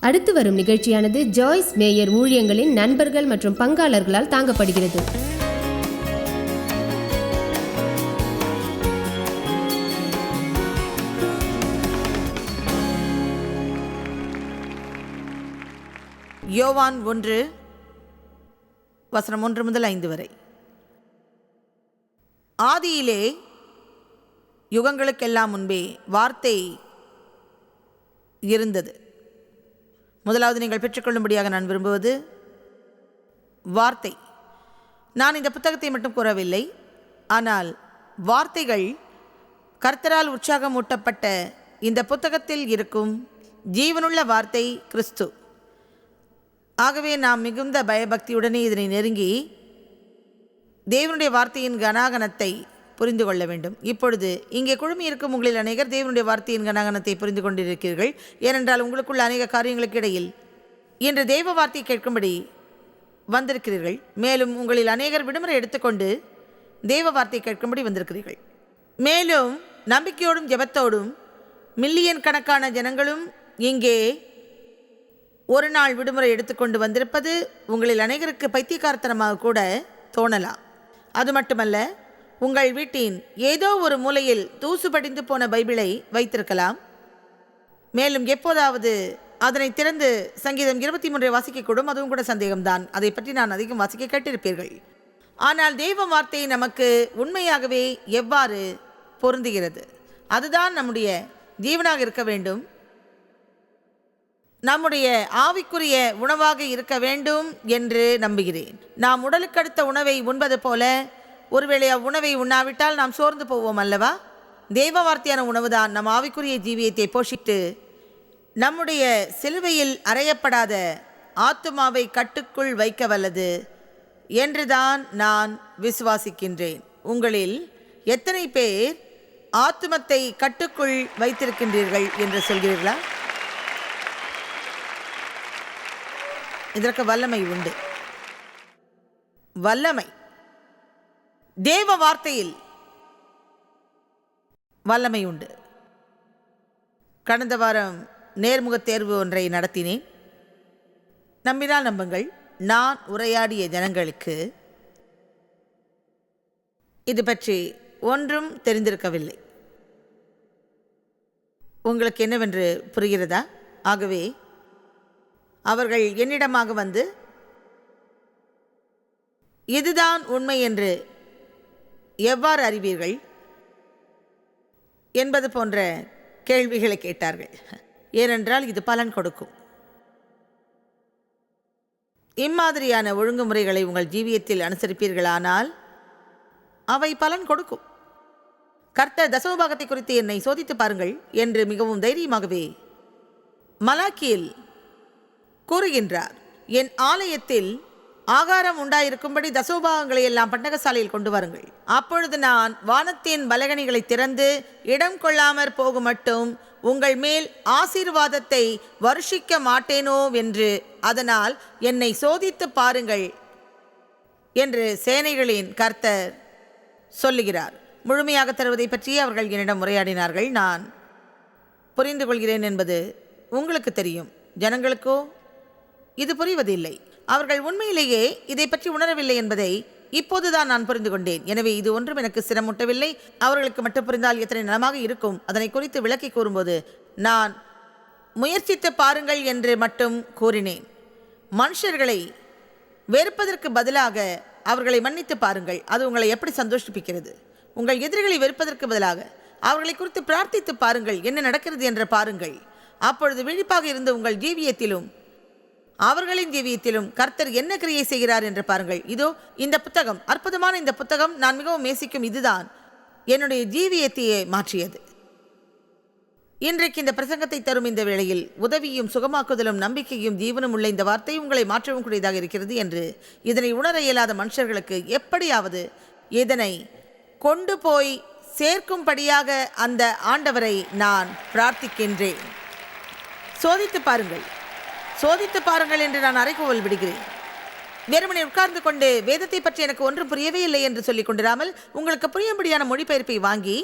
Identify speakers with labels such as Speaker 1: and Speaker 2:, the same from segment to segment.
Speaker 1: அடுத்து வரும் நிகழ்ச்சியானது ஜாய்ஸ் மேயர் ஊழியங்களின் நண்பர்கள் மற்றும் பங்காளர்களால் தாங்கப்படுகிறது.
Speaker 2: யோவான் ஒன்று வசனம் ஒன்று முதல் ஐந்து வரை. ஆதியிலே யுகங்களுக்கெல்லாம் முன்பே வார்த்தை இருந்தது. முதலாவது நீங்கள் பெற்றுக்கொள்ளும்படியாக நான் விரும்புவது வார்த்தை. நான் இந்த புத்தகத்தை மட்டும் கூறவில்லை. ஆனால் வார்த்தைகள் கர்த்தரால் உற்சாகம் ஊட்டப்பட்ட இந்த புத்தகத்தில் இருக்கும் ஜீவனுள்ள வார்த்தை கிறிஸ்து. ஆகவே நாம் மிகுந்த பயபக்தியுடனே இதனை நெருங்கி தேவனுடைய வார்த்தையின் கனாகனத்தை புரிந்து கொள்ள வேண்டும் இப்பொழுது இங்கே குழுமி இருக்கும் உங்களில் அநேகர் தேவனுடைய வார்த்தையின் கனகனத்தை புரிந்து கொண்டிருக்கிறீர்கள் ஏனென்றால் உங்களுக்குள்ள அநேக காரியங்களுக்கு இடையில் இன்று தேவ வார்த்தை கேட்கும்படி வந்திருக்கிறீர்கள். மேலும் உங்களில் அநேகர் விடுமுறை எடுத்துக்கொண்டு தேவ வார்த்தை கேட்கும்படி வந்திருக்கிறீர்கள். மேலும் நம்பிக்கையோடும் ஜெபத்தோடும் மில்லியன் கணக்கான ஜனங்களும் இங்கே ஒரு நாள் விடுமுறை எடுத்துக்கொண்டு வந்திருப்பது உங்களில் அநேகருக்கு பைத்தியக்காரத்தனமாக கூட தோணலாம். அது மட்டுமல்ல உங்கள் வீட்டின் ஏதோ ஒரு மூலையில் தூசு படிந்து போன பைபிளை வைத்திருக்கலாம். மேலும் எப்போதாவது அதனை திறந்து சங்கீதம் இருபத்தி மூன்றை வாசிக்கக்கூடும் அதுவும் கூட சந்தேகம்தான். அதை பற்றி நான் அதிகம் வாசிக்க கேட்டிருப்பீர்கள். ஆனால் தெய்வ வார்த்தை நமக்கு உண்மையாகவே எவ்வாறு பொருந்துகிறது? அதுதான் நம்முடைய ஜீவனாக இருக்க வேண்டும். நம்முடைய ஆவிக்குரிய உணவாக இருக்க வேண்டும் என்று நம்புகிறேன். நாம் உடலுக்கு அடுத்த உணவை உண்பது போல ஒருவேளை அவ்வுணவை உண்ணாவிட்டால் நாம் சோர்ந்து போவோம் அல்லவா? தெய்வ வார்த்தையான உணவுதான். நம் ஆவிக்குரிய ஜீவியத்தை போஷித்து நம்முடைய சிலுவையில் அறையப்படாத ஆத்துமாவை கட்டுக்குள் வைக்க வல்லது என்றுதான் நான் விசுவாசிக்கின்றேன். உங்களில் எத்தனை பேர் ஆத்துமத்தை கட்டுக்குள் வைத்திருக்கின்றீர்கள் என்று சொல்கிறீர்களா? இதற்கு வல்லமை உண்டு. வல்லமை. தேவ வார்த்தையில் வல்லமை உண்டு. கடந்த வாரம் நேர்முக தேர்வு ஒன்றை நடத்தினேன். நம்பினால் நம்புங்கள் நான் உரையாடிய ஜனங்களுக்கு இது பற்றி ஒன்றும் தெரிந்திருக்கவில்லை. உங்களுக்கு என்னவென்று புரிகிறதா? ஆகவே அவர்கள் என்னிடமாக வந்து இதுதான் உண்மை என்று எவ்வாறு அறிவீர்கள்? என்பது போன்ற கேள்விகளை கேட்டார்கள். ஏனென்றால் இது பலன் கொடுக்கும். இம்மாதிரியான ஒழுங்குமுறைகளை உங்கள் ஜீவியத்தில் அனுசரிப்பீர்களானால் அவை பலன் கொடுக்கும். கர்த்தர் தசமபாகத்தை குறித்து என்னை சோதித்து பாருங்கள் என்று மிகவும் தைரியமாகவே மலாக்கியில் கூறுகின்றார். என் ஆலயத்தில் ஆகாரம் உண்டாயிருக்கும்படி தசோபாகங்களை எல்லாம் பண்டகசாலையில் கொண்டு வாருங்கள். அப்பொழுது நான் வானத்தின் பலகணிகளை திறந்து இடம் கொள்ளாமற் போகும் மட்டும் உங்கள் மேல் ஆசீர்வாதத்தை வருஷிக்க மாட்டேனோ என்று அதனால் என்னை சோதித்து பாருங்கள் என்று சேனைகளின் கர்த்தர் சொல்லுகிறார். முழுமையாக தருவதை பற்றி அவர்கள் என்னிடம் உரையாடினார்கள். நான் புரிந்து கொள்கிறேன் என்பது உங்களுக்கு தெரியும். ஜனங்களுக்கோ இது புரிவதில்லை. அவர்கள் உண்மையிலேயே இதை பற்றி உணரவில்லை என்பதை இப்போதுதான் நான் புரிந்து கொண்டேன். எனவே இது ஒன்றும் எனக்கு சிரமூட்டவில்லை. அவர்களுக்கு மட்டும் புரிந்தால் எத்தனை நலமாக இருக்கும். அதனை குறித்து விளக்கி கூறும்போது நான் முயற்சித்து பாருங்கள் என்று மட்டும் கூறினேன். மனுஷர்களை வெறுப்பதற்கு பதிலாக அவர்களை மன்னித்து பாருங்கள். அது உங்களை எப்படி சந்தோஷிப்பிக்கிறது? உங்கள் எதிரிகளை வெறுப்பதற்கு பதிலாக அவர்களை குறித்து பிரார்த்தித்து பாருங்கள். என்ன நடக்கிறது என்று பாருங்கள். அப்பொழுது விழிப்பாக இருந்த உங்கள் ஜீவியத்திலும் அவர்களின் ஜீவியத்திலும் கர்த்தர் என்ன கிரியை செய்கிறார் என்று பாருங்கள். இதோ இந்த புத்தகம் அற்புதமான இந்த புத்தகம் நான் மிகவும் நேசிக்கும் இதுதான். என்னுடைய ஜீவியத்தையே மாற்றியது. இன்றைக்கு இந்த பிரசங்கத்தை தரும் இந்த வேளையில் உதவியும் சுகமாக்குதலும் நம்பிக்கையும் ஜீவனும் உள்ள இந்த வார்த்தை உங்களை மாற்றவும் கூடியதாக இருக்கிறது என்று இதனை உணர இயலாத மனுஷர்களுக்கு எப்படியாவது இதனை கொண்டு போய் சேர்க்கும்படியாக அந்த ஆண்டவரை நான் பிரார்த்திக்கின்றேன். சோதித்து பாருங்கள். சோதித்து பாருங்கள் என்று நான் அறைகூவல் விடுகிறேன். வெறுமனை உட்கார்ந்து கொண்டு வேதத்தை பற்றி எனக்கு ஒன்றும் புரியவே இல்லை என்று சொல்லிக் கொண்டிராமல் உங்களுக்கு புரியும்படியான மொழிபெயர்ப்பை வாங்கி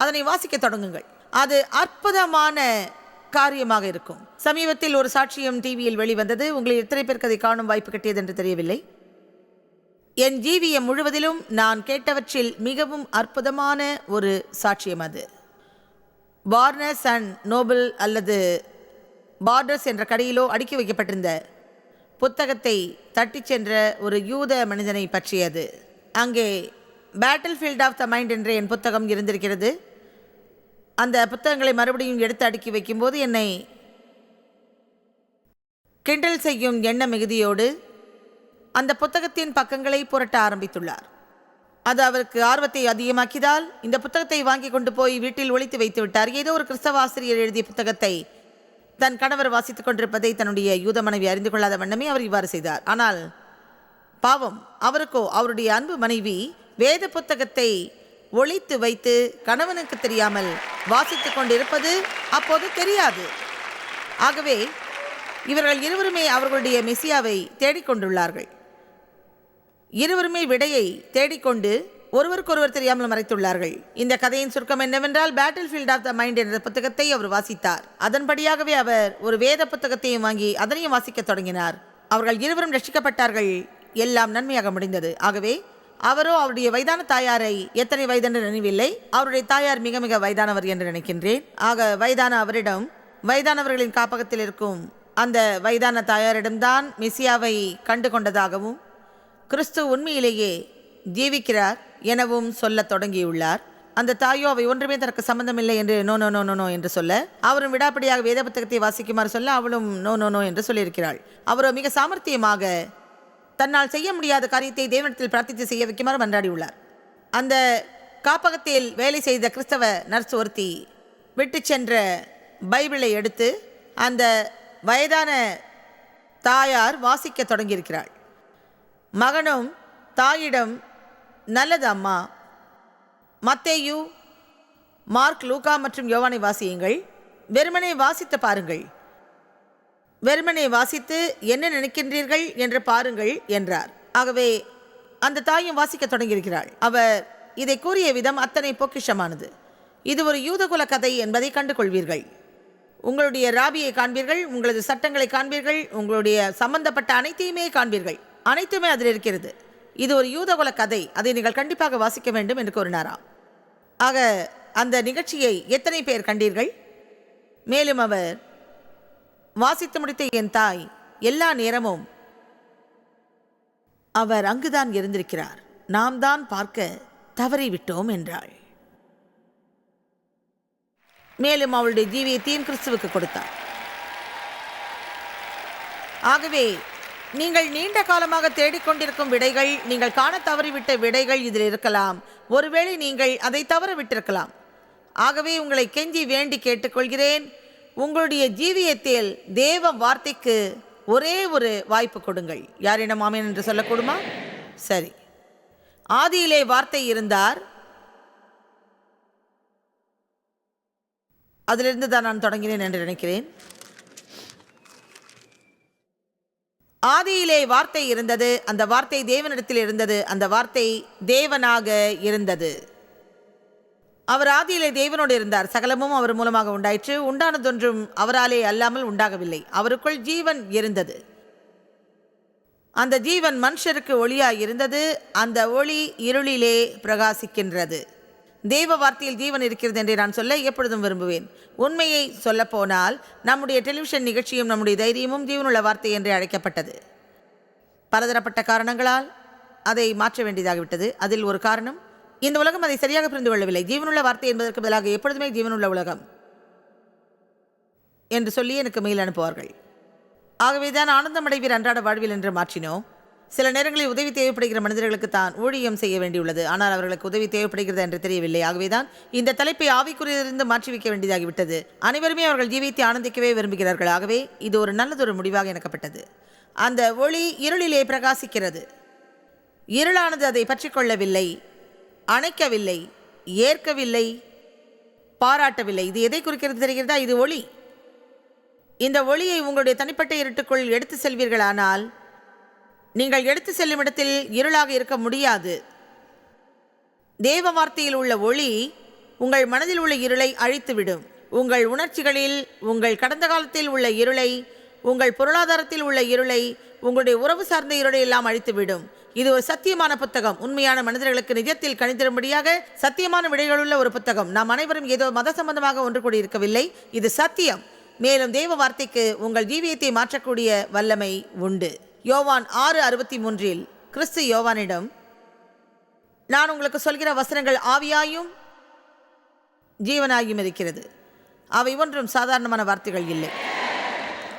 Speaker 2: அதனை வாசிக்க தொடங்குங்கள். அது அற்புதமான காரியமாக இருக்கும். சமீபத்தில் ஒரு சாட்சியம் டிவியில் வெளிவந்தது. உங்களை எத்தனை பேருக்கு அதை காணும் வாய்ப்பு கிட்டியது என்று தெரியவில்லை. என் ஜீவியம் முழுவதிலும் நான் கேட்டவற்றில் மிகவும் அற்புதமான ஒரு சாட்சியம் அது. பார்னஸ் அண்ட் நோபல் அல்லது பார்டர்ஸ் என்ற கடையிலோ அடுக்கி வைக்கப்பட்டிருந்த புத்தகத்தை தட்டிச் சென்ற ஒரு யூத மனிதனை பற்றியது. அங்கே battlefield of the mind என்ற என் புத்தகம் இருந்திருக்கிறது. அந்த புத்தகங்களை மறுபடியும் எடுத்து அடுக்கி வைக்கும்போது என்னை கிண்டல் செய்யும் எண்ண மிகுதியோடு அந்த புத்தகத்தின் பக்கங்களை புரட்ட ஆரம்பித்துள்ளார். அது அவருக்கு ஆர்வத்தை அதிகமாக்கியதால் இந்த புத்தகத்தை வாங்கி கொண்டு போய் வீட்டில் ஒழித்து வைத்து விட்டார். ஏதோ ஒரு கிறிஸ்தவ ஆசிரியர் எழுதிய புத்தகத்தை தன் கணவர் வாசித்துக் கொண்டிருப்பதை தன்னுடைய யூத மனைவி அறிந்து கொள்ளாத வண்ணமே அவர் இவ்வாறு செய்தார். ஆனால் பாவம் அவருக்கோ அவருடைய அன்பு மனைவி வேத புத்தகத்தை ஒழித்து வைத்து கணவனுக்கு தெரியாமல் வாசித்து கொண்டிருப்பது அப்போது தெரியாது. ஆகவே இவர்கள் இருவருமே அவர்களுடைய மெசியாவை தேடிக்கொண்டுள்ளார்கள் இருவருமே விடையை தேடிக்கொண்டு ஒருவருக்கொருவர் தெரியாமல் மறைத்துள்ளார்கள். இந்த கதையின் சுருக்கம் என்னவென்றால் battlefield of the mind என்ற புத்தகத்தை அவர் வாசித்தார். அதன்படியாகவே அவர் ஒரு வேத புத்தகத்தையும் வாங்கி அதனையும் வாசிக்கத் தொடங்கினார். அவர்கள் இருவரும் ரட்சிக்கப்பட்டார்கள் எல்லாம் நன்மையாக முடிந்தது. ஆகவே அவரோ அவருடைய வயதான தாயாரை எத்தனை வயதென்று நினைவில்லை. அவருடைய தாயார் மிக மிக வயதானவர் என்று நினைக்கின்றேன். ஆக வயதான அவரிடம் வயதானவர்களின் காப்பகத்தில் இருக்கும் அந்த வயதான தாயாரிடம்தான் மெசியாவை கண்டு கொண்டதாகவும் கிறிஸ்து உண்மையிலேயே ஜீவிக்கிறார் எனவும் சொல்ல தொடங்கியுள்ளார். அந்த தாயோ அவை ஒன்றுமே தனக்கு சம்பந்தமில்லை என்று no no no no no என்று சொல்ல அவரும் விடாப்படியாக வேத புத்தகத்தை வாசிக்குமாறு சொல்ல அவளும் நோ நோ நோ என்று சொல்லியிருக்கிறாள். அவரோ மிக சாமர்த்தியமாக தன்னால் செய்ய முடியாத காரியத்தை தேவனிடத்தில் பிரார்த்தித்து செய்ய வைக்குமாறு மன்றாடியுள்ளார். அந்த காப்பகத்தில் வேலை செய்த கிறிஸ்தவ நர்ஸ் ஒருத்தி விட்டு சென்ற பைபிளை எடுத்து அந்த வயதான தாயார் வாசிக்க தொடங்கியிருக்கிறாள். மகனும் தாயிடம் நல்லது அம்மா மத்தேயு மார்க் லூகா மற்றும் யோவானை வாசியுங்கள். வெறுமனே வாசித்து பாருங்கள். வெறுமனே வாசித்து என்ன நினைக்கின்றீர்கள் என்று பாருங்கள் என்றார். ஆகவே அந்த தாயும் வாசிக்க தொடங்கியிருக்கிறாள். அவர் இதை கூறிய விதம் அத்தனை பொக்கிஷமானது. இது ஒரு யூதகுல கதை என்பதை கண்டு கொள்வீர்கள் உங்களுடைய ராபியை காண்பீர்கள் உங்களது சட்டங்களை காண்பீர்கள் உங்களுடைய சம்பந்தப்பட்ட அனைத்தையுமே காண்பீர்கள். அனைத்துமே அதில் இருக்கிறது. இது ஒரு யூதகுல கதை. அதை நீங்கள் கண்டிப்பாக வாசிக்க வேண்டும் என்று கூறினாராம். ஆக அந்த நிகழ்ச்சியை எத்தனை பேர் கண்டீர்கள்? மேலும் அவர் வாசித்து முடித்த என் தாய் எல்லா நேரமும் அவர் அங்குதான் இருந்திருக்கிறார். நாம் தான் பார்க்க தவறிவிட்டோம் என்றாள். மேலும் அவளுடைய ஜீவியத்தையும் கிறிஸ்துவுக்கு கொடுத்தார். ஆகவே நீங்கள் நீண்ட காலமாக தேடிக்கொண்டிருக்கும் விடைகள் நீங்கள் காண தவறிவிட்ட விடைகள் இதில் இருக்கலாம். ஒருவேளை நீங்கள் அதை தவற விட்டிருக்கலாம் ஆகவே உங்களை கெஞ்சி வேண்டி கேட்டுக்கொள்கிறேன். உங்களுடைய ஜீவியத்தில் தேவ வார்த்தைக்கு ஒரே ஒரு வாய்ப்பு கொடுங்கள். யாரிடம் மாமேன் என்று சொல்லக்கூடுமா? சரி. ஆதியிலே வார்த்தை இருந்தார். அதிலிருந்து தான் நான் தொடங்கினேன் என்று நினைக்கிறேன். ஆதியிலே வார்த்தை இருந்தது அந்த வார்த்தை தேவனிடத்தில் இருந்தது அந்த வார்த்தை தேவனாக இருந்தது. அவர் ஆதியிலே தேவனோடு இருந்தார். சகலமும் அவர் மூலமாக உண்டாயிற்று. உண்டானதொன்றும் அவராலே அல்லாமல் உண்டாகவில்லை. அவருக்குள் ஜீவன் இருந்தது. அந்த ஜீவன் மனுஷருக்கு ஒளியாய் இருந்தது. அந்த ஒளி இருளிலே பிரகாசிக்கின்றது. தெய்வ வார்த்தையில் ஜீவன் இருக்கிறது என்று நான் சொல்ல எப்பொழுதும் விரும்புவேன். உண்மையை சொல்லப்போனால் நம்முடைய டெலிவிஷன் நிகழ்ச்சியும் நம்முடைய தைரியமும் ஜீவனுள்ள வார்த்தை என்று அழைக்கப்பட்டது. பலதரப்பட்ட காரணங்களால் அதை மாற்ற வேண்டியதாகிவிட்டது. அதில் ஒரு காரணம் இந்த உலகம் அதை சரியாக புரிந்து கொள்ளவில்லை. ஜீவனுள்ள வார்த்தை என்பதற்கு பதிலாக எப்பொழுதுமே ஜீவனுள்ள உலகம் என்று சொல்லி எனக்கு மெயில் அனுப்புவார்கள். ஆகவே தான் ஆனந்தமடைவீர் அன்றாட வாழ்வில் என்று மாற்றினோம். சில நேரங்களில் உதவி தேவைப்படுகிற மனிதர்களுக்கு தான் ஊழியம் செய்ய வேண்டியுள்ளது. ஆனால் அவர்களுக்கு உதவி தேவைப்படுகிறது என்று தெரியவில்லை. ஆகவேதான் இந்த தலைப்பை ஆவிக்குரியதிலிருந்து மாற்றி வைக்க வேண்டியதாகிவிட்டது. அனைவருமே அவர்கள் ஜீவித்தை ஆனந்திக்கவே விரும்புகிறார்கள். ஆகவே இது ஒரு நல்லதொரு முடிவாக எனக்கப்பட்டது. அந்த ஒளி இருளிலே பிரகாசிக்கிறது. இருளானது அதை பற்றிக் கொள்ளவில்லை அணைக்கவில்லை ஏற்கவில்லை பாராட்டவில்லை. இது எதை குறிக்கிறது தெரிகிறதா? இது ஒளி. இந்த ஒளியை உங்களுடைய தனிப்பட்ட இருட்டுக்குள் எடுத்து செல்வீர்களானால் நீங்கள் எடுத்து செல்லும் இடத்தில் இருளாக இருக்க முடியாது. தேவ வார்த்தையில் உள்ள ஒளி உங்கள் மனதில் உள்ள இருளை அழித்துவிடும். உங்கள் உணர்ச்சிகளில் உங்கள் கடந்த காலத்தில் உள்ள இருளை உங்கள் பொருளாதாரத்தில் உள்ள இருளை உங்களுடைய உறவு சார்ந்த இருளை எல்லாம் அழித்துவிடும். இது ஒரு சத்தியமான புத்தகம். உண்மையான மனிதர்களுக்கு நிஜத்தில் கணித்திரும்படியாக சத்தியமான விடைகளுள்ள ஒரு புத்தகம். நாம் அனைவரும் ஏதோ மத சம்பந்தமாக ஒன்று கூடி இருக்கவில்லை இது சத்தியம். மேலும் தேவ வார்த்தைக்கு உங்கள் ஜீவியத்தை மாற்றக்கூடிய வல்லமை உண்டு. யோவான் ஆறு அறுபத்தி மூன்றில் கிறிஸ்து யோவானிடம் நான் உங்களுக்கு சொல்கிற வசனங்கள் ஆவியாயும் ஜீவனாயும் இருக்கிறது. அவை ஒன்றும் சாதாரணமான வார்த்தைகள் இல்லை.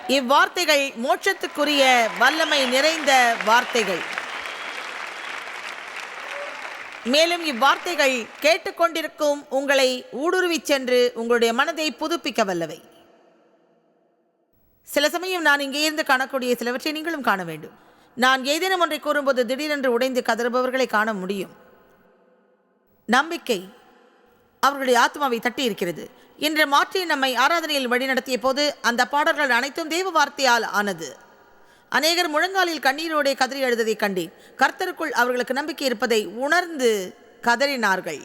Speaker 2: இவ்வார்த்தைகள் மோட்சத்துக்குரிய வல்லமை நிறைந்த வார்த்தைகள். மேலும் இவ்வார்த்தைகள் கேட்டுக்கொண்டிருக்கும் உங்களை ஊடுருவிச் சென்று உங்களுடைய மனதை புதுப்பிக்க வல்லவை. சில சமயம் நான் இங்கே இருந்து காணக்கூடிய சிலவற்றை நீங்களும் காண வேண்டும். நான் ஏதேனும் ஒன்றை கூறும்போது திடீரென்று உடைந்து கதறுபவர்களை காண முடியும். நம்பிக்கை. அவர்களுடைய ஆத்மாவை தட்டி இருக்கிறது இன்று மாற்றி நம்மை ஆராதனையில் வழிநடத்திய போது அந்த பாடல்கள் அனைத்தும் தேவ வார்த்தையால் ஆனது. அநேகர் முழங்காலில் கண்ணீரோடே கதறி எழுததை கண்டேன். கர்த்தருக்குள் அவர்களுக்கு நம்பிக்கை இருப்பதை உணர்ந்து கதறினார்கள்.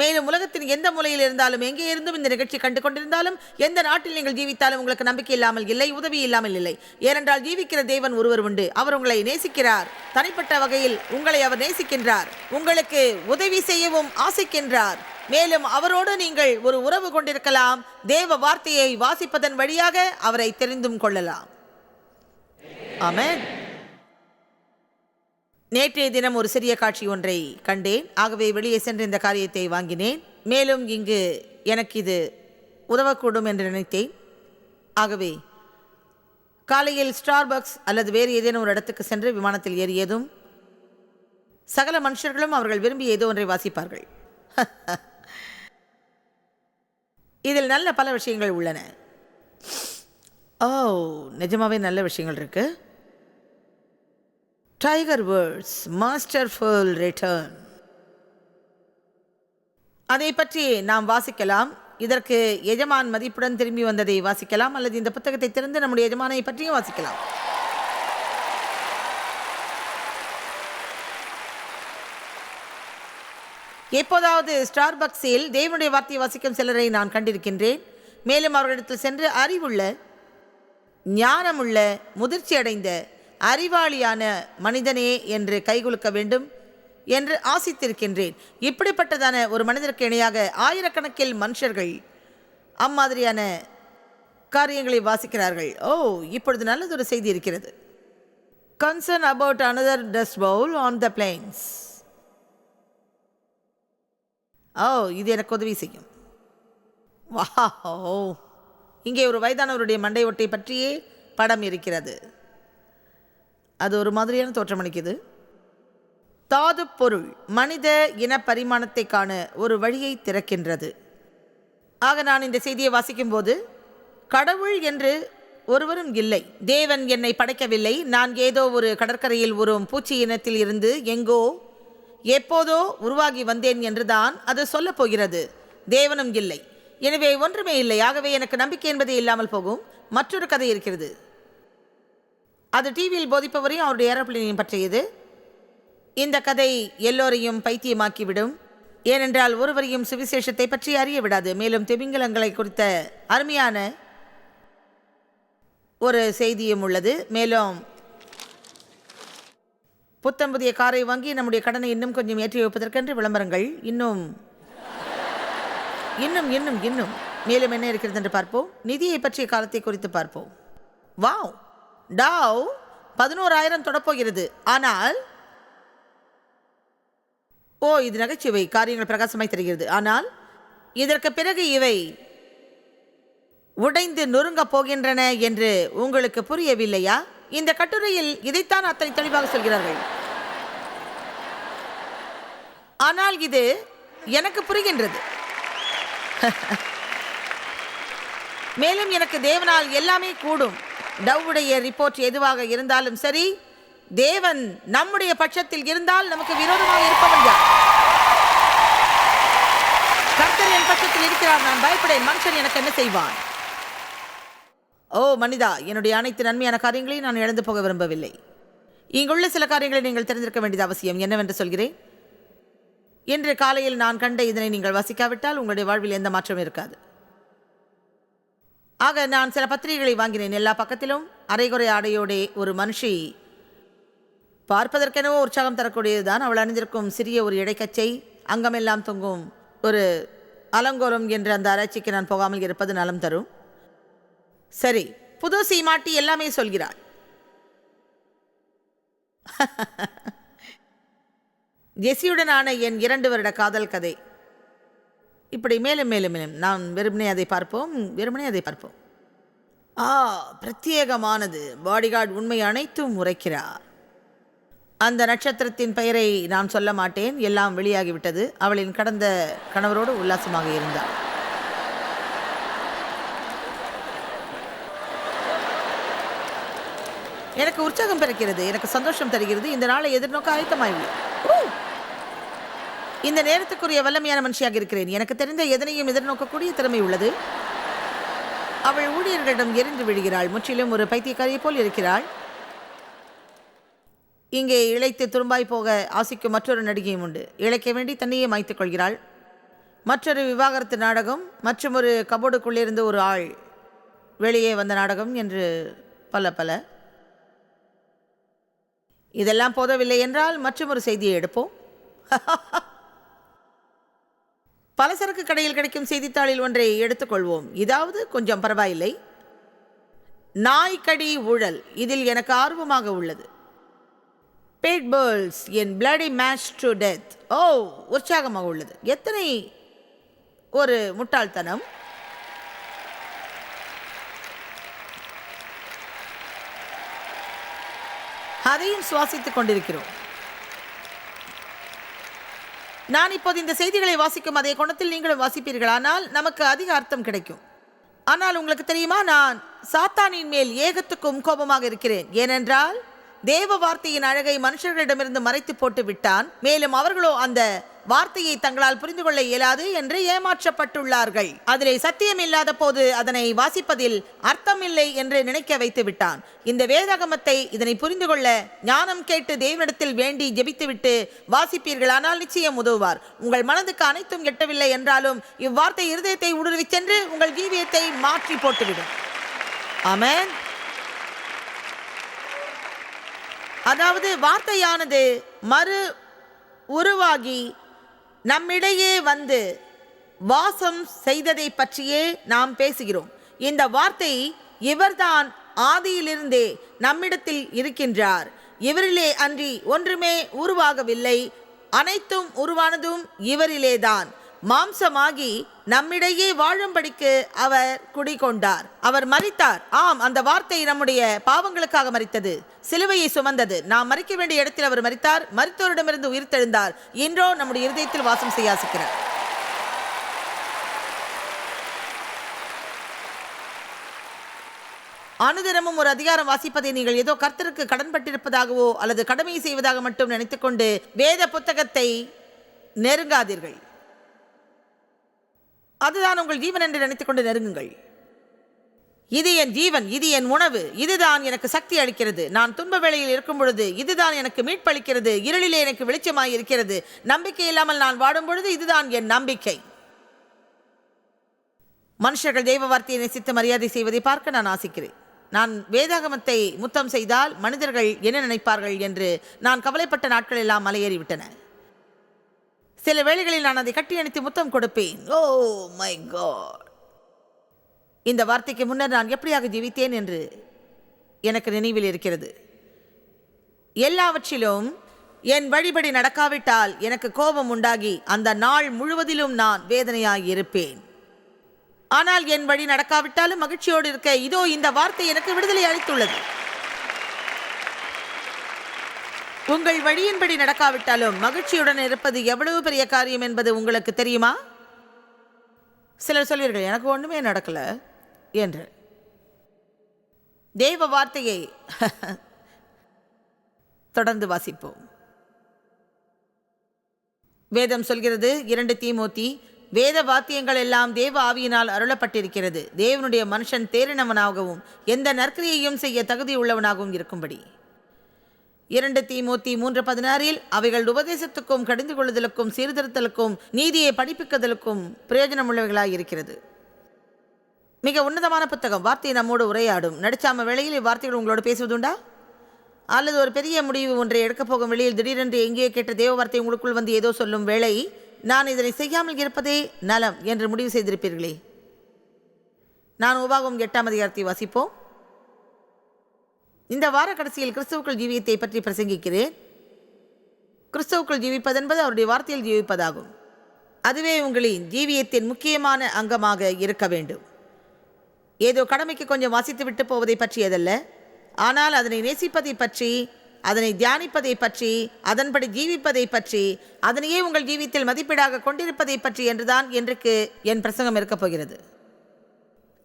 Speaker 2: மேலும் உலகத்தின் எந்த மூலையில் இருந்தாலும் எங்கே இருந்தும் இந்த நிகழ்ச்சி கண்டு கொண்டிருந்தாலும் எந்த நாட்டில் நீங்கள் ஜீவித்தாலும் உங்களுக்கு நம்பிக்கை இல்லாமல் இல்லை உதவி இல்லாமல் இல்லை. ஏனென்றால் ஜீவிக்கிற தேவன் ஒருவர் உண்டு. அவர் உங்களை நேசிக்கிறார். தனிப்பட்ட வகையில் உங்களை அவர் நேசிக்கின்றார். உங்களுக்கு உதவி செய்யவும் ஆசைக்கின்றார். மேலும் அவரோடு நீங்கள் ஒரு உறவு கொண்டிருக்கலாம். தேவ வார்த்தையை வாசிப்பதன் வழியாக அவரை தெரிந்தும் கொள்ளலாம். ஆமென். நேற்றைய தினம் ஒரு சிறிய காட்சி ஒன்றை கண்டேன். ஆகவே வெளியே சென்று இந்த காரியத்தை வாங்கினேன். மேலும் இங்கு எனக்கு இது உதவக்கூடும் என்று நினைத்தேன். ஆகவே காலையில் ஸ்டார்பக்ஸ் அல்லது வேறு ஏதேனும் ஒரு இடத்துக்கு சென்று விமானத்தில் ஏறியதும் சகல மனுஷர்களும் அவர்கள் விரும்பிய ஏதோ ஒன்றை வாசிப்பார்கள். இதில் நல்ல பல விஷயங்கள் உள்ளன. ஓ நிஜமாவே நல்ல விஷயங்கள் இருக்குது டைகர் வேர்ட்ஸ் மாஸ்டர்ஃபுல் ரிட்டர்ன் அதை பற்றி நாம் வாசிக்கலாம். இதற்கு எஜமான் மதிப்புடன் திரும்பி வந்ததை வாசிக்கலாம். அல்லது இந்த புத்தகத்தை திறந்து நம்முடைய எஜமானை பற்றியும் வாசிக்கலாம். எப்போதாவது ஸ்டார்பக்ஸில் தேவனுடைய வார்த்தையை வாசிக்கும் சிலரை நான் கண்டிருக்கின்றேன். மேலும் அவர்களிடத்தில் சென்று அறிவுள்ள ஞானமுள்ள முதிர்ச்சி அடைந்த அறிவாளியான மனிதனே என்று கைகுலுக்க வேண்டும் என்று ஆசித்திருக்கின்றேன். இப்படிப்பட்டதான ஒரு மனிதருக்கு இணையாக ஆயிரக்கணக்கில் மனுஷர்கள் அம்மாதிரியான காரியங்களை வாசிக்கிறார்கள். ஓ இப்பொழுது நல்லதொரு செய்தி இருக்கிறது. Concern about another dust bowl on the plains oh இது எனக்கு உதவி செய்யும். வா ஓ இங்கே ஒரு வயதானவருடைய மண்டை ஒட்டை பற்றியே படம் இருக்கிறது. அது ஒரு மாதிரியான தோற்றமளிக்குது தாது பொருள் மனித இன பரிமாணத்தை காண ஒரு வழியை திறக்கின்றது. ஆக நான் இந்த செய்தியை வாசிக்கும்போது கடவுள் என்று ஒருவரும் இல்லை தேவன் என்னை படைக்கவில்லை நான் ஏதோ ஒரு கடற்கரையில் ஒரு பூச்சி இனத்தில் இருந்து எங்கோ எப்போதோ உருவாகி வந்தேன் என்றுதான் அது சொல்லப் போகிறது. தேவனும் இல்லை. எனவே ஒன்றுமே இல்லை ஆகவே எனக்கு நம்பிக்கை என்பதே இல்லாமல் போகும். மற்றொரு கதை இருக்கிறது. அது டிவியில் போதிப்பவரையும் அவருடைய ஏரோப்ளேனையும் பற்றியது. இந்த கதை எல்லோரையும் பைத்தியமாக்கிவிடும். ஏனென்றால் ஒருவரையும் சுவிசேஷத்தை பற்றி அறிய விடாது. மேலும் திமிங்கலங்களை குறித்த அருமையான ஒரு செய்தியும் உள்ளது. மேலும் புத்தம் புதிய காரை வாங்கி நம்முடைய கடனை இன்னும் கொஞ்சம் ஏற்றி வைப்பதற்கென்று விளம்பரங்கள் இன்னும் இன்னும் இன்னும் இன்னும். மேலும் என்ன இருக்கிறது என்று பார்ப்போம். நிதியை பற்றிய காலத்தை குறித்து பார்ப்போம். வாவ்! டாவ் பதினோராயிரம் தொடப்போகிறது. ஆனால் ஓ இது நகைச்சுவை காரியங்கள் பிரகாசமாய் தெரிகிறது. ஆனால் இதற்கு பிறகு இவை உடைந்து நொறுங்கப் போகின்றன என்று உங்களுக்கு புரியவில்லையா? இந்த கட்டுரையில் இதைத்தான் அத்தனை தெளிவாக சொல்கிறார்கள். ஆனால் இது எனக்கு புரிகின்றது. மேலும் எனக்கு தேவனால் எல்லாமே கூடும். டவ்வுடைய ரிப்போர்ட் எதுவாக இருந்தாலும் சரி தேவன் நம்முடைய பட்சத்தில் இருந்தால் நமக்கு விரோதமாக இருப்பவன் யார்? கர்த்தர் என் பட்சத்தில் இருக்கிறார் நான் பயப்படேன் மனுஷன் எனக்கு என்ன செய்வான்? ஓ மனிதா என்னுடைய அனைத்து நன்மையான காரியங்களையும் நான் இழந்து போக விரும்பவில்லை. இங்குள்ள சில காரியங்களை நீங்கள் தெரிந்திருக்க வேண்டியது அவசியம். என்னவென்று சொல்கிறேன்? இன்று காலையில் நான் கண்ட இதனை நீங்கள் வசிக்காவிட்டால் உங்களுடைய வாழ்வில் எந்த மாற்றமும் இருக்காது. ஆக நான் சில பத்திரிகைகளை வாங்கினேன். எல்லா பக்கத்திலும் அரைகுறை ஆடையோடே ஒரு மனுஷி பார்ப்பதற்கெனவோ உற்சாகம் தரக்கூடியதுதான். அவள் அணிந்திருக்கும் சிறிய ஒரு இடைக்கச்சை அங்கமெல்லாம் தொங்கும் ஒரு அலங்கோலம் என்ற அந்த ஆராய்ச்சிக்கு நான் போகாமல் இருப்பது நலம் தரும். சரி புது சீமாட்டி எல்லாமே சொல்கிறாள். ஜெசியுடனான என் இரண்டு வருட காதல் கதை. இப்படி மேலும் மேலும் மேலும். நாம் வெறுமனே அதை பார்ப்போம் வெறுமனே அதை பார்ப்போம். ஆ பிரத்யேகமானது. பாடிகார்டு உண்மை அனைத்தும் உரைக்கிறார். அந்த நட்சத்திரத்தின் பெயரை நான் சொல்ல மாட்டேன். எல்லாம் வெளியாகிவிட்டது. அவளின் கடந்த கணவரோடு உல்லாசமாக இருந்தாள். எனக்கு உற்சாகம் பிறக்கிறது. எனக்கு சந்தோஷம் தருகிறது. இந்த நாளை எதிர்நோக்க ஆயத்தமாயுள்ளேன் இந்த நேரத்துக்குரிய வல்லமையான மனுஷியாக இருக்கிறேன். எனக்கு தெரிந்த எதனையும் எதிர்நோக்கக்கூடிய திறமை உள்ளது. அவள் ஊழியர்களிடம் எரிந்து விழுகிறாள். முற்றிலும் ஒரு பைத்தியக்காரியை போல் இருக்கிறாள். இங்கே இழைத்து துரும்பாய் போக ஆசிக்கும் மற்றொரு நடிகையும் உண்டு. இழைக்க வேண்டி தன்னையே மாய்த்துக் கொள்கிறாள். மற்றொரு விவாகரத்து நாடகம் மற்றும் ஒரு கபோர்டுக்குள்ளிருந்து ஒரு ஆள் வெளியே வந்த நாடகம் என்று பல பல. இதெல்லாம் போதவில்லை என்றால் மற்றும் ஒரு செய்தியை எடுப்போம். பலசரக்கு கடையில் கிடைக்கும் செய்தித்தாளில் ஒன்றை எடுத்துக்கொள்வோம். இதாவது கொஞ்சம் பரவாயில்லை. நாய்க்கடி ஊழல். இதில் எனக்கு ஆர்வமாக உள்ளது. Bad pearls and bloody match to death oh உற்சாகமாக உள்ளது. எத்தனை ஒரு முட்டாள்தனம்? அதையும் சுவாசித்துக் கொண்டிருக்கிறோம். நான் இப்போது இந்த செய்திகளை வாசிக்கும் அதே கோணத்தில் நீங்களும் வாசிப்பீர்கள். ஆனால் நமக்கு அதிக அர்த்தம் கிடைக்கும். ஆனால் உங்களுக்கு தெரியுமா? நான் சாத்தானின் மேல் ஏகத்துக்கும் கோபமாக இருக்கிறேன். ஏனென்றால் தேவ வார்த்தையின் அழகை மனுஷர்களிடமிருந்து மறைத்து போட்டு விட்டான் மேலும் அவர்களோ அந்த வார்த்தையை தங்களால் புரிந்து கொள்ள இயலாது என்று ஏமாற்றப்பட்டுள்ளார்கள். அதிலே சத்தியம் இல்லாத போது அதனை வாசிப்பதில் அர்த்தமில்லை என்று நினைக்க வைத்து விட்டான். இந்த வேதாகமத்தை இதனை புரிந்து கொள்ள ஞானம் கேட்டு தேவனிடத்தில் வேண்டி ஜெபித்துவிட்டு வாசிப்பீர்களானால் நிச்சயம் உதவுவார். உங்கள் மனதுக்கு அனைத்தும் எட்டவில்லை என்றாலும் இவ்வார்த்தை இருதயத்தை ஊடுருவிச் சென்று உங்கள் ஜீவியத்தை மாற்றி போட்டுவிடும். ஆமென். அதாவது வார்த்தையானது மறு உருவாகி நம்மிடையே வந்து வாசம் செய்ததை பற்றியே நாம் பேசுகிறோம். இந்த வார்த்தை இவர்தான் ஆதியிலிருந்தே நம்மிடத்தில் இருக்கின்றார். இவரிலே அன்றி ஒன்றுமே உருவாகவில்லை. அனைத்தும் உருவானதும் இவரிலேதான். மாம்சமாகி நம்மிடையே வாழும்படிக்கு அவர் குடிகொண்டார். அவர் மறித்தார் ஆம் அந்த வார்த்தை நம்முடைய பாவங்களுக்காக மறித்தது சிலுவையை சுமந்தது. நாம் மறிக்க வேண்டிய இடத்தில் அவர் மறித்தார் மரித்தோரிடமிருந்து உயிர்த்தெழுந்தார். இன்றோ நம்முடைய இருதயத்தில் வாசம் செய்ய ஆசிக்கிறார். அனுதினமும் ஒரு அதிகாரம் வாசிப்பதை நீங்கள் ஏதோ கர்த்தருக்கு கடன்பட்டிருப்பதாகவோ அல்லது கடமையை செய்வதாக மட்டும் நினைத்துக்கொண்டு வேத புத்தகத்தை நெருங்காதீர்கள். அதுதான் உங்கள் ஜீவன் என்று நினைத்துக்கொண்டு நெருங்குங்கள். இது என் ஜீவன் இது என் உணவு இதுதான் எனக்கு சக்தி அளிக்கிறது. நான் துன்ப வேளையில் இருக்கும் பொழுது இதுதான் எனக்கு மீட்பளிக்கிறது. இருளிலே எனக்கு வெளிச்சமாய் இருக்கிறது. நம்பிக்கை இல்லாமல் நான் வாடும் பொழுது இதுதான் என் நம்பிக்கை. மனுஷர்கள் தெய்வ வார்த்தையை நேசித்து மரியாதை செய்வதை பார்க்க நான் ஆசிக்கிறேன். நான் வேதாகமத்தை முத்தம் செய்தால் மனிதர்கள் என்ன நினைப்பார்கள் என்று நான் கவலைப்பட்ட நாட்கள் எல்லாம் மலையேறிவிட்டன. சில வேளைகளில் நான் அதை கட்டி அணைத்து முத்தம் கொடுப்பேன். ஓ மை காட் இந்த வார்த்தைக்கு முன்னர் நான் எப்படியாக ஜீவித்தேன் என்று எனக்கு நினைவில் இருக்கிறது. எல்லாவற்றிலும் என் வழிபடி நடக்காவிட்டால் எனக்கு கோபம் உண்டாகி அந்த நாள் முழுவதிலும் நான் வேதனையாகி இருப்பேன். ஆனால் என் வழி நடக்காவிட்டாலும் மகிழ்ச்சியோடு இருக்க இதோ இந்த வார்த்தை எனக்கு விடுதலை அளித்துள்ளது. உங்கள் வழியின்படி நடக்காவிட்டாலும் மகிழ்ச்சியுடன் இருப்பது எவ்வளவு பெரிய காரியம் என்பது உங்களுக்கு தெரியுமா? சிலர் சொல்வீர்கள் எனக்கு ஒன்றுமே நடக்கல என்று. தேவ வார்த்தையை தொடர்ந்து வாசிப்போம். வேதம் சொல்கிறது இரண்டு தீமோத்தி வேத வாத்தியங்கள் எல்லாம் தேவ ஆவியினால் அருளப்பட்டிருக்கிறது. தேவனுடைய மனுஷன் தேறினவனாகவும் எந்த நற்கிரியையும் செய்ய தகுதி உள்ளவனாகவும் இருக்கும்படி. இரண்டு தீமூத்தி மூன்று பதினாறில் அவைகள் உபதேசத்துக்கும் கடிந்து கொள்ளுதலுக்கும் சீர்திருத்தலுக்கும் நீதியை படிப்பிக்கதலுக்கும் பிரயோஜனமுள்ளவைகளாய் இருக்கிறது மிக உன்னதமான புத்தகம். வார்த்தை நம்மோடு உரையாடும். நடிச்சாம வேளையில் இவ்வார்த்தைகள் உங்களோடு பேசுவதுண்டா? அல்லது ஒரு பெரிய முடிவு ஒன்றை எடுக்கப் போகும் வெளியில் திடீரென்று எங்கேயோ கேட்ட தேவ வார்த்தை உங்களுக்குள் வந்து ஏதோ சொல்லும் வேளை நான் இதனை செய்யாமல் இருப்பதே நலம் என்று முடிவு செய்திருப்பீர்களே. நான் உபாகம் எட்டாம் அதிகாரத்தை வாசிப்போம். இந்த வார கடைசியில் கிறிஸ்துவுக்குள் ஜீவியத்தை பற்றி பிரசங்கிக்கிறேன். கிறிஸ்துவுக்குள் ஜீவிப்பதென்பது அவருடைய வார்த்தையில் ஜீவிப்பதாகும். அதுவே உங்களின் ஜீவியத்தின் முக்கியமான அங்கமாக இருக்க வேண்டும். ஏதோ கடமைக்கு கொஞ்சம் வாசித்து விட்டு போவதை பற்றியதல்ல. ஆனால் அதனை நேசிப்பதை பற்றி அதனை தியானிப்பதை பற்றி அதன்படி ஜீவிப்பதை பற்றி அதனையே உங்கள் ஜீவியத்தில் மதிப்பீடாக கொண்டிருப்பதை பற்றி என்றுதான் இன்றைக்கு என் பிரசங்கம் இருக்கப் போகிறது.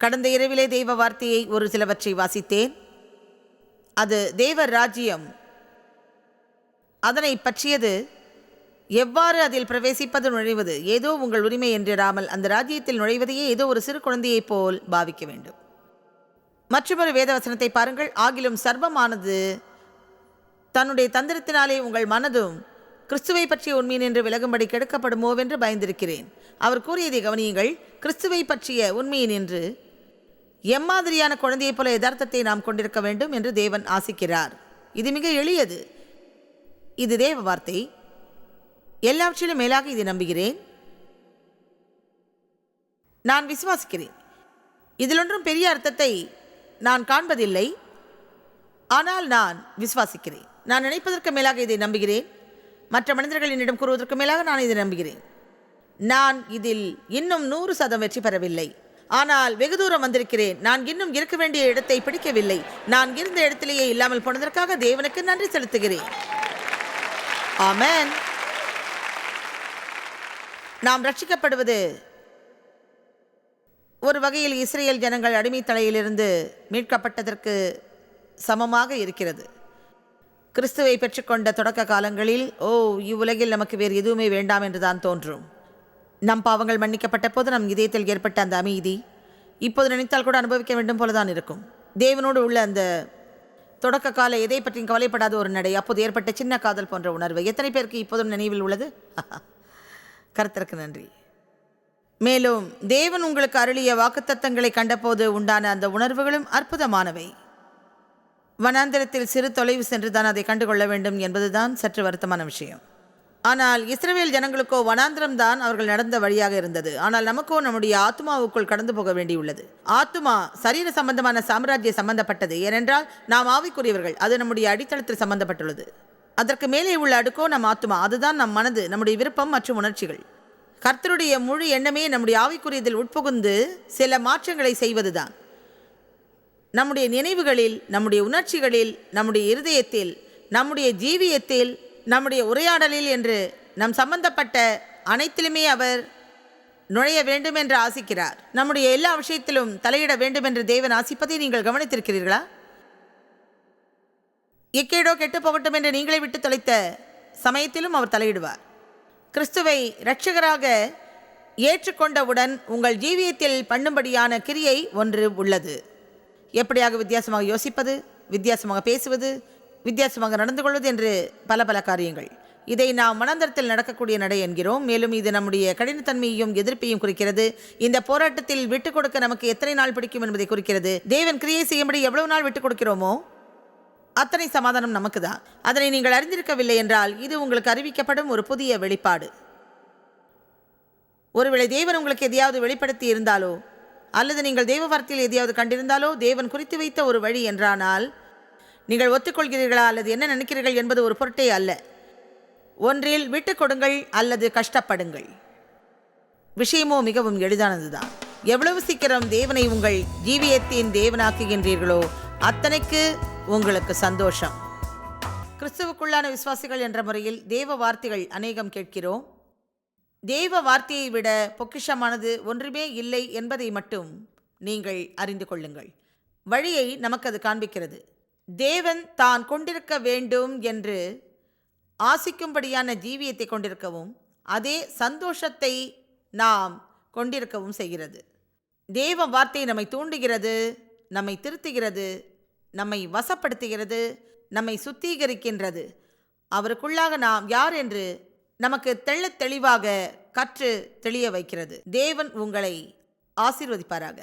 Speaker 2: கடந்த இரவிலே தெய்வ வார்த்தையை ஒரு சிலவற்றை வாசித்தேன். அது தேவர் ராஜ்யம். அதனை பற்றியது எவ்வாறு அதில் பிரவேசிப்பது நுழைவது? ஏதோ உங்கள் உரிமை என்றிராமல் அந்த ராஜ்யத்தில் நுழைவதையே ஏதோ ஒரு சிறு குழந்தையைப் போல் பாவிக்க வேண்டும். மற்றொரு வேதவசனத்தை பாருங்கள். ஆகிலும் சர்வமானது தன்னுடைய தந்திரத்தினாலே உங்கள் மனதும் கிறிஸ்துவை பற்றிய உண்மையின் என்று விலகும்படி கெடுக்கப்படுமோவென்று பயந்திருக்கிறேன். அவர் கூறியதை கவனியுங்கள். கிறிஸ்துவை பற்றிய உண்மையின் என்று எம்மாதிரியான குழந்தையைப் போல யதார்த்தத்தை நாம் கொண்டிருக்க வேண்டும் என்று தேவன் ஆசிக்கிறார். இது மிக எளியது. இது தேவ வார்த்தை. எல்லாவற்றிலும் மேலாக இதை நம்புகிறேன். நான் விசுவாசிக்கிறேன். இதிலொன்றும் பெரிய அர்த்தத்தை நான் காண்பதில்லை. ஆனால் நான் விசுவாசிக்கிறேன். நான் நினைப்பதற்கு மேலாக இதை நம்புகிறேன். மற்ற மனிதர்கள் என்னிடம் கூறுவதற்கு மேலாக நான் இதை நம்புகிறேன். நான் இதில் இன்னும் நூறு சதம் வெற்றி பெறவில்லை. ஆனால் வெகு தூரம் வந்திருக்கிறேன். நான் இன்னும் இருக்க வேண்டிய இடத்தை பிடிக்கவில்லை. நான் இருந்த இடத்திலேயே இல்லாமல் போனதற்காக தேவனுக்கு நன்றி செலுத்துகிறேன். ஆமேன். நாம் ரட்சிக்கப்படுவது ஒரு வகையில் இஸ்ரேல் ஜனங்கள் அடிமை தலையிலிருந்து மீட்கப்பட்டதற்கு சமமாக இருக்கிறது. கிறிஸ்துவை பெற்றுக்கொண்ட தொடக்க காலங்களில் ஓ இவ்வுலகில் நமக்கு வேறு எதுவுமே வேண்டாம் என்று தான் தோன்றும். நம் பாவங்கள் மன்னிக்கப்பட்ட போது நம் இதயத்தில் ஏற்பட்ட அந்த அமைதி இப்போது நினைத்தால் கூட அனுபவிக்க வேண்டும் போலதான் இருக்கும். தேவனோடு உள்ள அந்த தொடக்க கால எதை பற்றியும் கவலைப்படாத ஒரு நடை அப்போது ஏற்பட்ட சின்ன காதல் போன்ற உணர்வு எத்தனை பேருக்கு இப்போதும் நினைவில் உள்ளது? கருத்தருக்கு நன்றி. மேலும் தேவன் உங்களுக்கு அருளிய வாக்குத்தத்தங்களை கண்டபோது உண்டான அந்த உணர்வுகளும் அற்புதமானவை. வனாந்திரத்தில் சிறு தொலைவு சென்றுதான் அதை கண்டுகொள்ள வேண்டும் என்பதுதான் சற்று வருத்தமான விஷயம். ஆனால் இஸ்ரவேல் ஜனங்களுக்கோ வனாந்திரம்தான் அவர்கள் நடந்த வழியாக இருந்தது. ஆனால் நமக்கோ நம்முடைய ஆத்மாவுக்குள் கடந்து போக வேண்டியுள்ளது. ஆத்மா சரீர சம்பந்தமான சாம்ராஜ்ய சம்பந்தப்பட்டது. ஏனென்றால் நாம் ஆவிக்குரியவர்கள். அது நம்முடைய அடித்தளத்தில் சம்பந்தப்பட்டுள்ளது. அதற்கு மேலே உள்ள அடுக்கோ நம் ஆத்மா அதுதான் நம் மனது நம்முடைய விருப்பம் மற்றும் உணர்ச்சிகள். கர்த்தருடைய முழு எண்ணமே நம்முடைய ஆவிக்குரியதில் உட்புகுந்து சில மாற்றங்களை செய்வதுதான். நம்முடைய நினைவுகளில் நம்முடைய உணர்ச்சிகளில் நம்முடைய இருதயத்தில் நம்முடைய ஜீவியத்தில் நம்முடைய உரையாடலில் என்று நம் சம்பந்தப்பட்ட அனைத்திலுமே அவர் நுழைய வேண்டும் என்று ஆசிக்கிறார். நம்முடைய எல்லா விஷயத்திலும் தலையிட வேண்டும் என்று தேவன் ஆசிப்பதை நீங்கள் கவனித்திருக்கிறீர்களா? எக்கேடோ கெட்டு போகட்டும் என்று நீங்களே விட்டு தொலைத்த சமயத்திலும் அவர் தலையிடுவார். கிறிஸ்துவை இரட்சகராக ஏற்றுக்கொண்டவுடன் உங்கள் ஜீவியத்தில் பண்ணும்படியான கிரியை ஒன்று உள்ளது. எப்படியாக வித்தியாசமாக யோசிப்பது வித்தியாசமாக பேசுவது வித்தியாசமாக நடந்து கொள்வது என்று பல பல காரியங்கள். இதை நாம் மனந்தரத்தில் நடக்கக்கூடிய நடை என்கிறோம். மேலும் இது நம்முடைய கடினத்தன்மையையும் எதிர்ப்பையும் குறிக்கிறது. இந்த போராட்டத்தில் விட்டுக் கொடுக்க நமக்கு எத்தனை நாள் பிடிக்கும் என்பதை குறிக்கிறது. தேவன் கிரியை செய்யும்படி எவ்வளவு நாள் விட்டுக் கொடுக்கிறோமோ அத்தனை சமாதானம் நமக்கு தான் அதனை நீங்கள் அறிந்திருக்கவில்லை என்றால் இது உங்களுக்கு அறிவிக்கப்படும் ஒரு புதிய வெளிப்பாடு. ஒருவேளை தேவன் உங்களுக்கு எதையாவது வெளிப்படுத்தி இருந்தாலோ அல்லது நீங்கள் தெய்வ வார்த்தையில் எதையாவது கண்டிருந்தாலோ தேவன் குறித்து வைத்த ஒரு வழி என்றானால் நீங்கள் ஒத்துக்கொள்கிறீர்களா அல்லது என்ன நினைக்கிறீர்கள் என்பது ஒரு பொருட்டே அல்ல. ஒன்றில் விட்டுக் கொடுங்கள் அல்லது கஷ்டப்படுங்கள். விஷயமோ மிகவும் எளிதானதுதான். எவ்வளவு சீக்கிரம் தேவனை உங்கள் ஜீவியத்தின் தேவனாக்குகின்றீர்களோ அத்தனைக்கு உங்களுக்கு சந்தோஷம். கிறிஸ்துவுக்குள்ளான விசுவாசிகள் என்ற முறையில் தேவ வார்த்தைகள் அநேகம் கேட்கிறோம். தேவ வார்த்தையை விட பொக்கிஷமானது ஒன்றுமே இல்லை என்பதை மட்டும் நீங்கள் அறிந்து கொள்ளுங்கள். வழியை நமக்கு அது காண்பிக்கிறது. தேவன் தான் கொண்டிருக்க வேண்டும் என்று ஆசிக்கும்படியான ஜீவியத்தை கொண்டிருக்கவும் அதே சந்தோஷத்தை நாம் கொண்டிருக்கவும் செய்கிறது. தேவ வார்த்தை நம்மை தூண்டுகிறது நம்மை திருத்துகிறது நம்மை வசப்படுத்துகிறது நம்மை சுத்திகரிக்கின்றது. அவருக்குள்ளாக நாம் யார் என்று நமக்கு தெள்ளத் தெளிவாக கற்று தெளிய வைக்கிறது. தேவன் உங்களை ஆசீர்வதிப்பாராக.